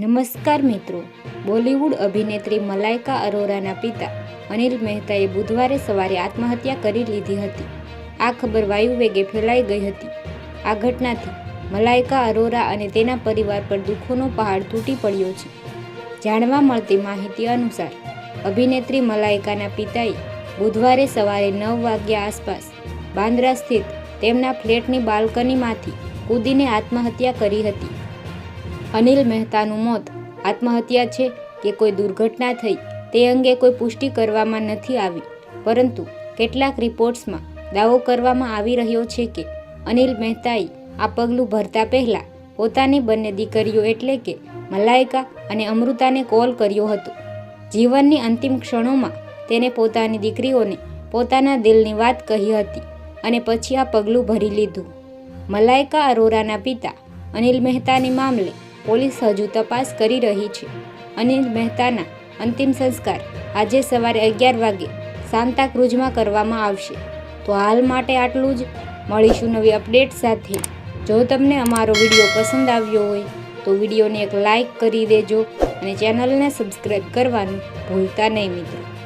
નમસ્કાર મિત્રો. બોલિવૂડ અભિનેત્રી મલાઇકા અરોરાના પિતા અનિલ મહેતાએ બુધવારે સવારે આત્મહત્યા કરી લીધી હતી. આ ખબર વાયુવેગે ફેલાઈ ગઈ હતી. આ ઘટનાથી મલાઇકા અરોરા અને તેના પરિવાર પર દુઃખોનો પહાડ તૂટી પડ્યો છે. જાણવા મળતી માહિતી અનુસાર, અભિનેત્રી મલાઇકાના પિતાએ બુધવારે સવારે નવ વાગ્યા આસપાસ બાંદ્રા સ્થિત તેમના ફ્લેટની બાલ્કનીમાંથી કૂદીને આત્મહત્યા કરી હતી. અનિલ મહેતાનું મોત આત્મહત્યા છે કે કોઈ દુર્ઘટના થઈ તે અંગે કોઈ પુષ્ટિ કરવામાં નથી આવી. પરંતુ કેટલાક રિપોર્ટ્સમાં દાવો કરવામાં આવી રહ્યો છે કે અનિલ મહેતાએ આ પગલું ભરતા પહેલાં પોતાની બંને દીકરીઓ એટલે કે મલાઇકા અને અમૃતાને કોલ કર્યો હતો. જીવનની અંતિમ ક્ષણોમાં તેને પોતાની દીકરીઓને પોતાના દિલની વાત કહી હતી અને પછી આ પગલું ભરી લીધું. મલાઇકા અરોરાના પિતા અનિલ મહેતાની મામલે પોલીસ હજુ તપાસ કરી રહી છે. અનિલ મહેતાના અંતિમ સંસ્કાર આજે સવારે અગિયાર વાગે સાંતા ક્રુઝમાં કરવામાં આવશે. તો હાલ માટે આટલું જ. મળીશું નવી અપડેટ સાથે. જો તમને અમારો વીડિયો પસંદ આવ્યો હોય, તો વિડીયોને એક લાઈક કરી દેજો અને ચેનલને સબસ્ક્રાઈબ કરવાનું ભૂલતા નહીં મિત્રો.